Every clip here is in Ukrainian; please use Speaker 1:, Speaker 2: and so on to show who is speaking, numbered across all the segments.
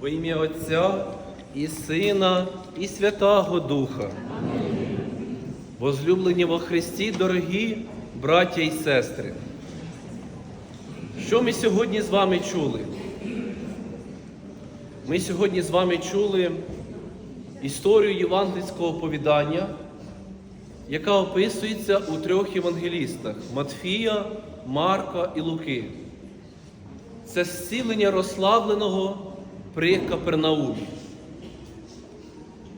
Speaker 1: Во ім'я Отця і Сина, і Святого Духа. Возлюблені во Христі, дорогі браття і сестри. Що ми сьогодні з вами чули? Ми сьогодні з вами чули історію євангельського оповідання, яка описується у трьох євангелістах Матфія, Марка і Луки. Це зцілення розслабленого при Капернаумі.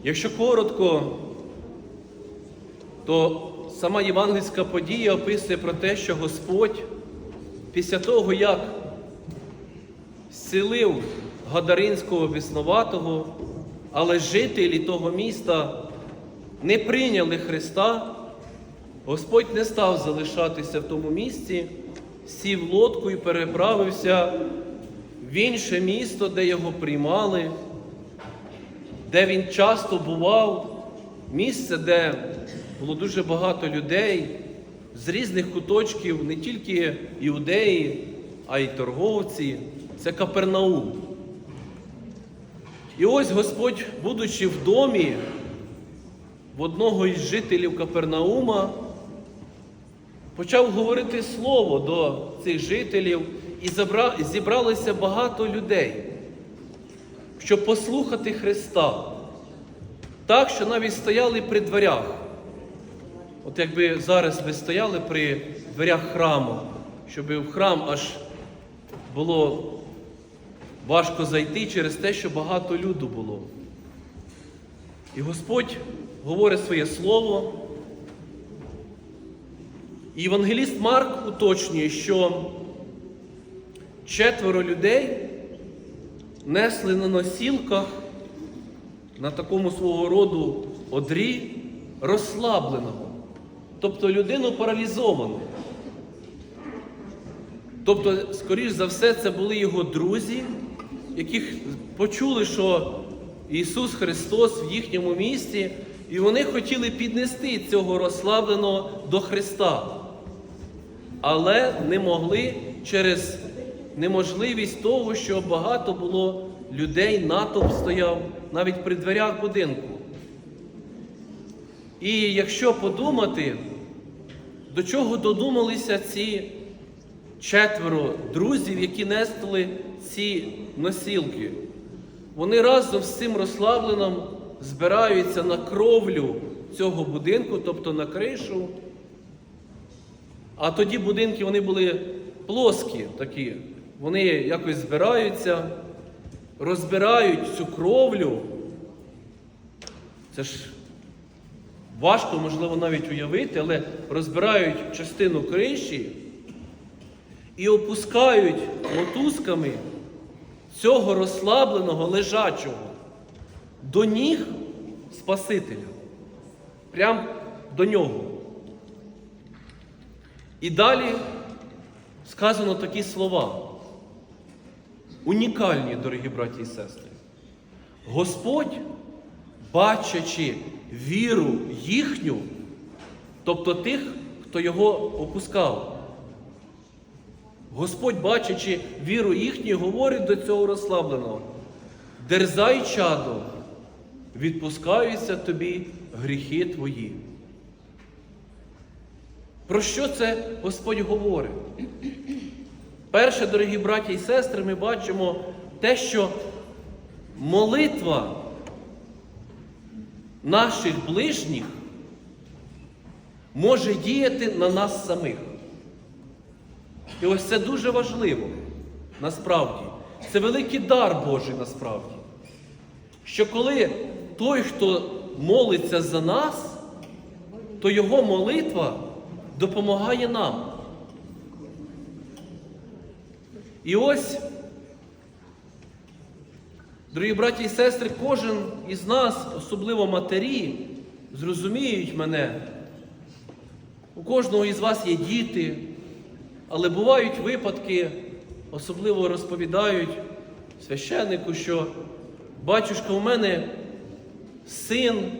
Speaker 1: Якщо коротко, то сама євангельська подія описує про те, що Господь після того, як зцілив Гадаринського біснуватого, але жителі того міста не прийняли Христа, Господь не став залишатися в тому місці, сів лодку і переправився в інше місто, де його приймали, де він часто бував, місце, де було дуже багато людей з різних куточків, не тільки іудеї, а й торговці. Це Капернаум. І ось Господь, будучи в домі в одного із жителів Капернаума, почав говорити слово до цих жителів, і зібралося багато людей, щоб послухати Христа. Так, що навіть стояли при дверях. От якби зараз ви стояли при дверях храму, щоб в храм аж було важко зайти через те, що багато люду було. І Господь говорить своє слово. І Євангеліст Марк уточнює, що четверо людей несли на носілках на такому свого роду одрі розслабленого, тобто людину паралізовану. Тобто, скоріш за все, це були його друзі, яких почули, що Ісус Христос в їхньому місті, і вони хотіли піднести цього розслабленого до Христа, але не могли через неможливість того, що багато було людей, натовп стояв навіть при дверях будинку. І якщо подумати, до чого додумалися ці четверо друзів, які несли ці носілки. Вони разом з цим розслабленим збираються на кровлю цього будинку, тобто на кришу. А тоді будинки вони були плоскі такі. Вони якось збираються, розбирають цю кровлю. Це ж важко, можливо, навіть уявити, але розбирають частину криші і опускають мотузками цього розслабленого лежачого до ніг Спасителя. Прям до нього. І далі сказано такі слова. Унікальні, дорогі браті і сестри. Господь, бачачи віру їхню, тобто тих, хто його опускав, Господь, бачачи віру їхню, говорить до цього розслабленого: дерзай, чадо, відпускаються тобі гріхи твої. Про що це Господь говорить? Перше, дорогі браті і сестри, ми бачимо те, що молитва наших ближніх може діяти на нас самих. І ось це дуже важливо насправді. Це великий дар Божий насправді. Що коли той, хто молиться за нас, то його молитва допомагає нам. І ось, дорогі браті і сестри, кожен із нас, особливо матері, зрозуміють мене. У кожного із вас є діти. Але бувають випадки, особливо розповідають священнику, що батюшка у мене син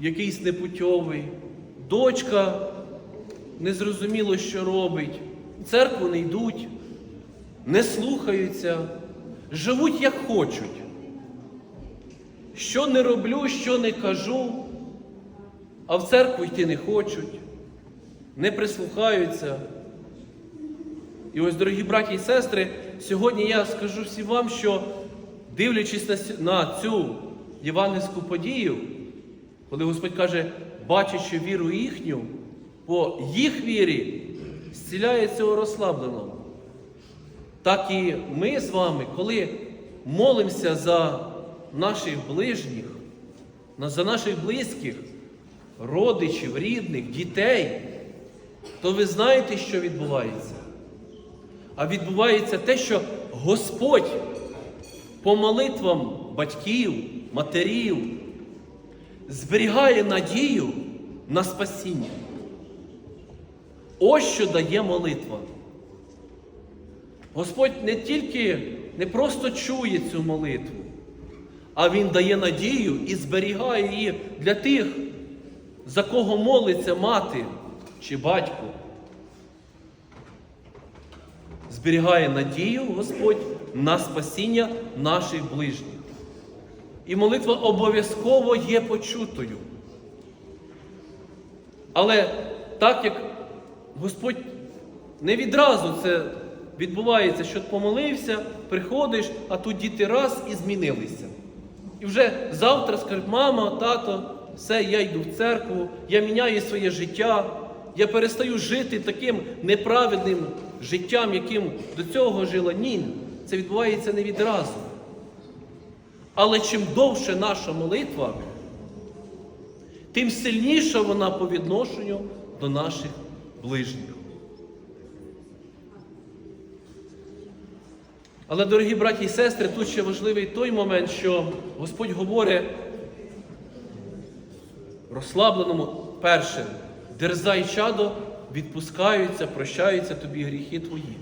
Speaker 1: якийсь непутьовий, дочка незрозуміло, що робить, в церкву не йдуть, не слухаються, живуть як хочуть. Що не роблю, що не кажу, а в церкву йти не хочуть, не прислухаються. І ось, дорогі браті і сестри, сьогодні я скажу всім вам, що дивлячись на, цю євангельську подію, коли Господь каже, бачачи віру їхню, по їх вірі зціляє цього розслабленого. Так і ми з вами, коли молимося за наших ближніх, за наших близьких, родичів, рідних, дітей, то ви знаєте, що відбувається. А відбувається те, що Господь по молитвам батьків, матерів зберігає надію на спасіння. Ось що дає молитва. Господь не тільки не просто чує цю молитву, а Він дає надію і зберігає її для тих, за кого молиться мати чи батько. Зберігає надію Господь на спасіння наших ближніх. І молитва обов'язково є почутою. Але так як Господь не відразу це відбувається, що помолився, приходиш, а тут діти раз і змінилися. І вже завтра скажуть, мама, тато, все, я йду в церкву, я міняю своє життя, я перестаю жити таким неправедним життям, яким до цього жила. Ні, це відбувається не відразу. Але чим довше наша молитва, тим сильніша вона по відношенню до наших ближніх. Але, дорогі браті і сестри, тут ще важливий той момент, що Господь говорить розслабленому перше, дерзай чадо, відпускаються, прощаються тобі гріхи твої.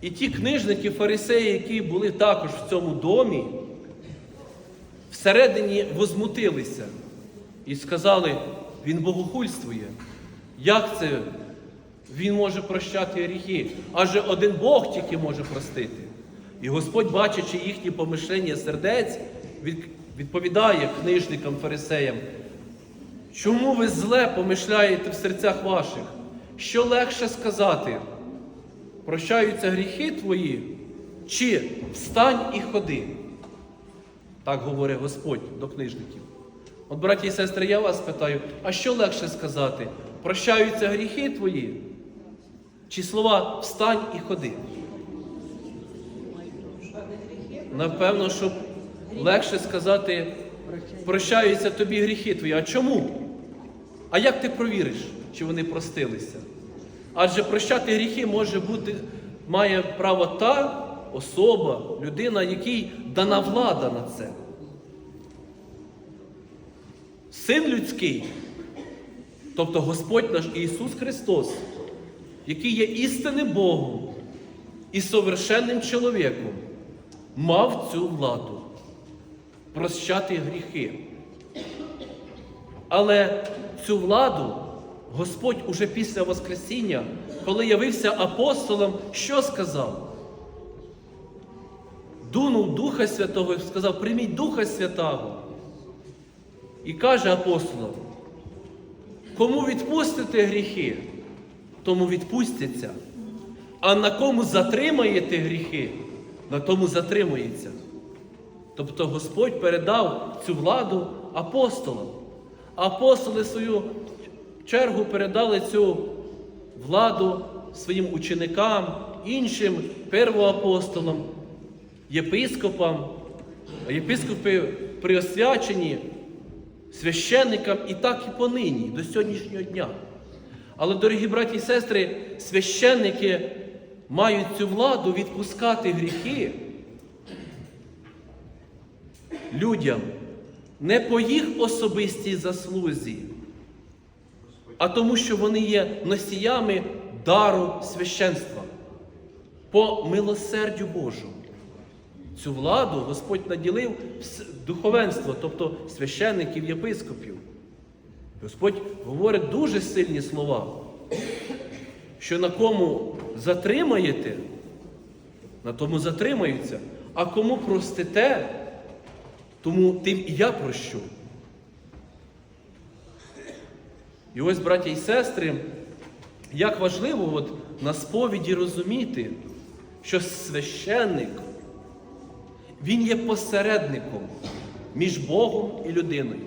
Speaker 1: І ті книжники, фарисеї, які були також в цьому домі, всередині возмутилися і сказали, він богохульствує. Як це він може прощати гріхи? Адже один Бог тільки може простити. І Господь, бачачи їхні помишлення сердець, відповідає книжникам, фарисеям, чому ви зле помишляєте в серцях ваших? Що легше сказати? Прощаються гріхи твої, чи встань і ходи? Так говорить Господь до книжників. От, браті і сестри, я вас питаю, а що легше сказати? Прощаються гріхи твої? Чи слова встань і ходи? Напевно, що легше сказати, прощаються тобі гріхи твої. А чому? А як ти провіриш, чи вони простилися? Адже прощати гріхи може бути, має право та особа, людина, якій дана влада на це. Син людський, тобто Господь наш Ісус Христос, який є істинним Богом і совершенним чоловіком, мав цю владу прощати гріхи. Але цю владу Господь уже після Воскресіння, коли явився апостолом, що сказав? Дунув Духа Святого і сказав, прийміть Духа Святого. І каже апостолам, кому відпустите гріхи, тому відпустяться. А на кому затримаєте гріхи, на тому затримується. Тобто Господь передав цю владу апостолам. Апостоли свою чергу передали цю владу своїм ученикам, іншим первоапостолам, єпископам, єпископи приосвячені священникам і так і понині, до сьогоднішнього дня. Але, дорогі браті і сестри, священники мають цю владу відпускати гріхи людям не по їх особистій заслузі, а тому, що вони є носіями дару священства по милосердю Божому. Цю владу Господь наділив духовенство, тобто священників, єпископів. Господь говорить дуже сильні слова, що на кому затримаєте, на тому затримаються. А кому простите, тому тим і я прощу. І ось, браття і сестри, як важливо от на сповіді розуміти, що священник, він є посередником між Богом і людиною,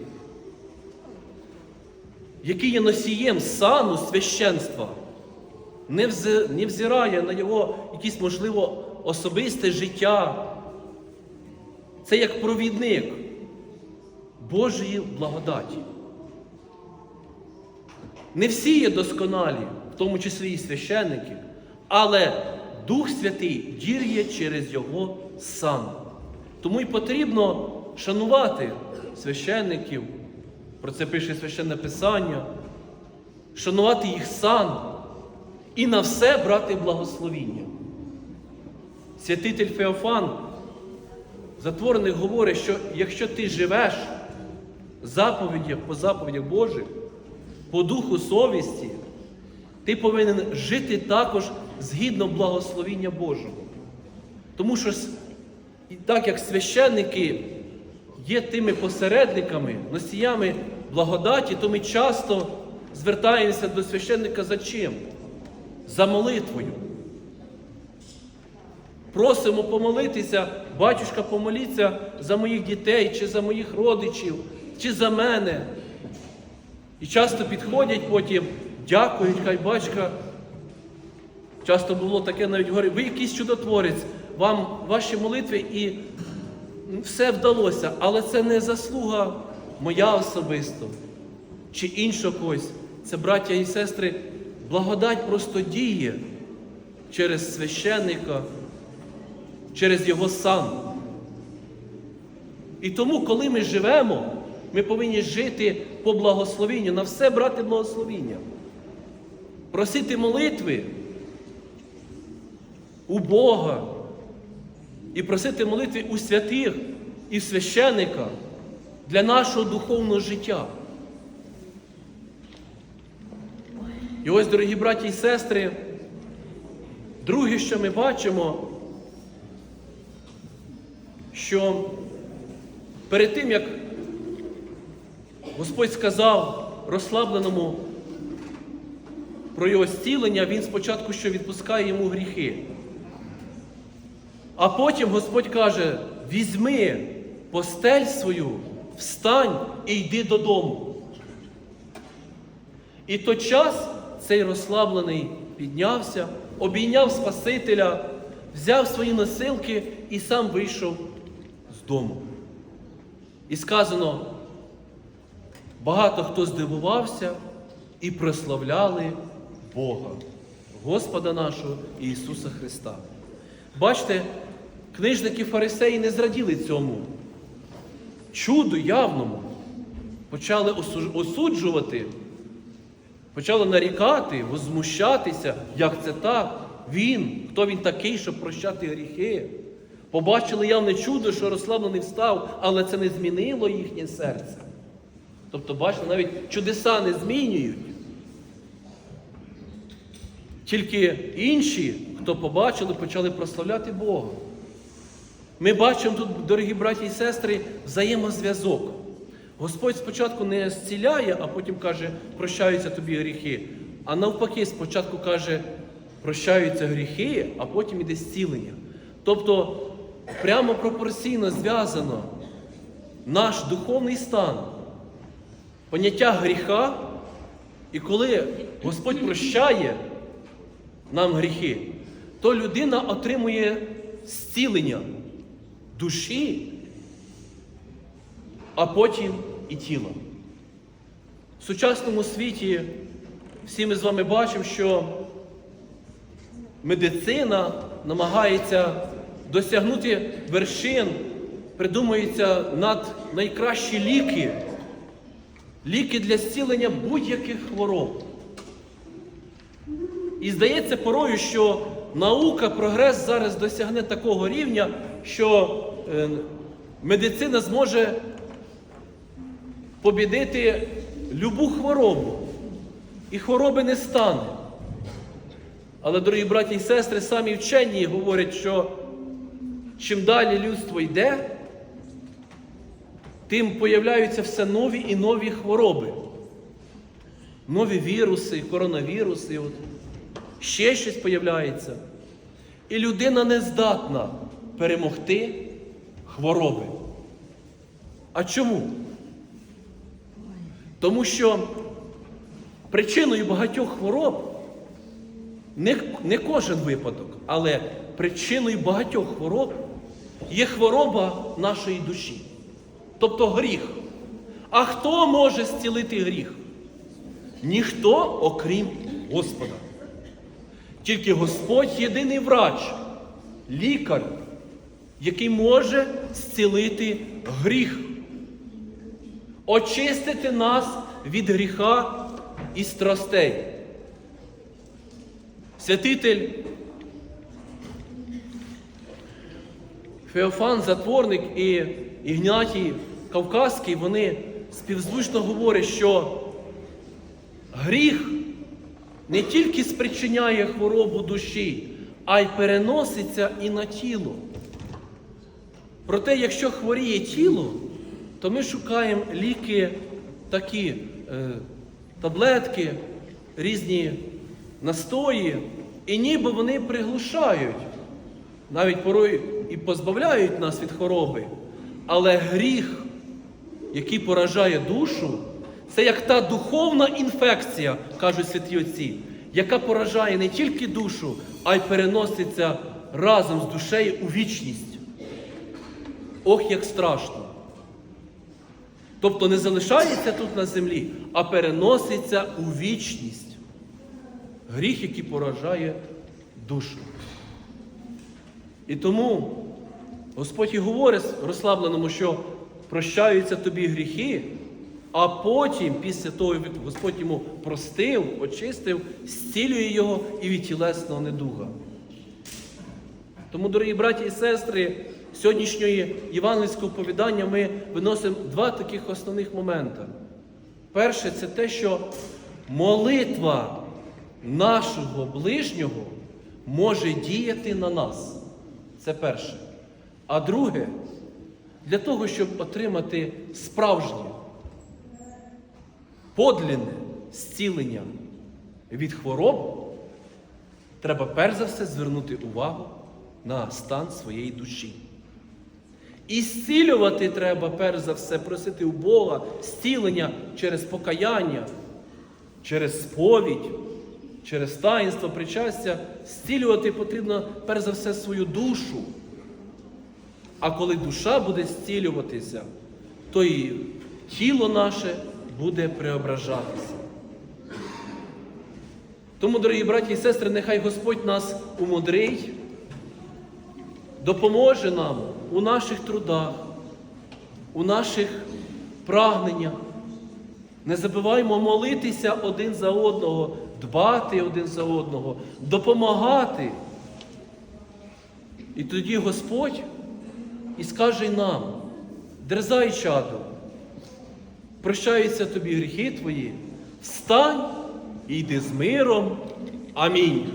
Speaker 1: який є носієм сану священства, не взирає на його якесь, можливо, особисте життя. Це як провідник Божої благодаті. Не всі є досконалі, в тому числі і священники, але Дух Святий діє через Його сан. Тому й потрібно шанувати священників, про це пише священне Писання, шанувати їх сан і на все брати благословіння. Святитель Феофан затворених говорить, що якщо ти живеш заповідях по заповідях Божих, по духу совісті, ти повинен жити також згідно благословіння Божого. Тому що так як священники є тими посередниками, носіями благодаті, то ми часто звертаємося до священника за чим? За молитвою. Просимо помолитися, батюшка, помоліться за моїх дітей, чи за моїх родичів, чи за мене. І часто підходять потім, дякують, хай батька. Часто було таке навіть говорить, ви якийсь чудотворець, вам ваші молитви і все вдалося, але це не заслуга моя особисто чи іншого когось. Це, браття і сестри, благодать просто діє через священника, через його сан. І тому, коли ми живемо, ми повинні жити по благословенню, на все брати благословіння, просити молитви у Бога і просити молитви у святих і священика для нашого духовного життя. І ось, дорогі браті і сестри, друге, що ми бачимо, що перед тим, як Господь сказав розслабленому про його зцілення, він спочатку що відпускає йому гріхи. А потім Господь каже: візьми постель свою, встань і йди додому. І той час цей розслаблений піднявся, обійняв Спасителя, взяв свої носилки і сам вийшов з дому. І сказано, багато хто здивувався і прославляли Бога, Господа нашого Ісуса Христа. Бачите, книжники фарисеї не зраділи цьому чуду явному. Почали осуджувати, почали нарікати, возмущатися, як це так? Він, хто він такий, щоб прощати гріхи. Побачили явне чудо, що розслаблений встав, але це не змінило їхнє серце. Тобто, бачите, навіть чудеса не змінюють. Тільки інші, хто побачили, почали прославляти Бога. Ми бачимо тут, дорогі браті і сестри, взаємозв'язок. Господь спочатку не зціляє, а потім каже, прощаються тобі гріхи. А навпаки, спочатку каже, прощаються гріхи, а потім іде зцілення. Тобто прямо пропорційно зв'язано наш духовний стан, поняття гріха, і коли Господь прощає нам гріхи, то людина отримує зцілення душі, а потім і тіла. В сучасному світі всі ми з вами бачимо, що медицина намагається досягнути вершин, придумуються над найкращі ліки, ліки для зцілення будь-яких хвороб. І здається порою, що наука, прогрес зараз досягне такого рівня, що е, медицина зможе побідити любу хворобу. І хвороби не стане. Але, дорогі браті і сестри, самі вчені говорять, що чим далі людство йде, тим появляються все нові і нові хвороби. Нові віруси, коронавіруси. Ще щось появляється. І людина не здатна перемогти хвороби. А чому? Тому що причиною багатьох хвороб не, не кожен випадок, але причиною багатьох хвороб є хвороба нашої душі, тобто гріх. А хто може зцілити гріх? Ніхто, окрім Господа. Тільки Господь єдиний врач, лікар, який може зцілити гріх, очистити нас від гріха і страстей. Святитель Феофан Затворник і Ігнатій Кавказький, вони співзвучно говорять, що гріх не тільки спричиняє хворобу душі, а й переноситься і на тіло. Проте, якщо хворіє тіло, то ми шукаємо ліки, такі е, таблетки, різні настої, і ніби вони приглушають, навіть порой і позбавляють нас від хвороби. Але гріх, який поражає душу, це як та духовна інфекція, кажуть святі отці, яка поражає не тільки душу, а й переноситься разом з душею у вічність. Ох, як страшно! Тобто не залишається тут на землі, а переноситься у вічність. Гріх, який поражає душу. І тому Господь і говорить розслабленому, що прощаються тобі гріхи, а потім, після того, як Господь йому простив, очистив, зцілює його і від тілесного недуга. Тому, дорогі браті і сестри, сьогоднішньої євангельського оповідання ми виносимо два таких основних моменти. Перше, це те, що молитва нашого ближнього може діяти на нас. Це перше. А друге, для того, щоб отримати справжнє, подлінне зцілення від хвороб, треба перш за все звернути увагу на стан своєї душі. І зцілювати треба, перш за все, просити у Бога зцілення через покаяння, через сповідь, через таїнство, причастя. Зцілювати потрібно, перш за все, свою душу. А коли душа буде зцілюватися, то і тіло наше буде преображатися. Тому, дорогі браті і сестри, нехай Господь нас умудрить, допоможе нам у наших трудах, у наших прагненнях. Не забуваймо молитися один за одного, дбати один за одного, допомагати. І тоді Господь і скаже нам, дерзай, чадо, прощаються тобі гріхи твої, встань і йди з миром. Амінь.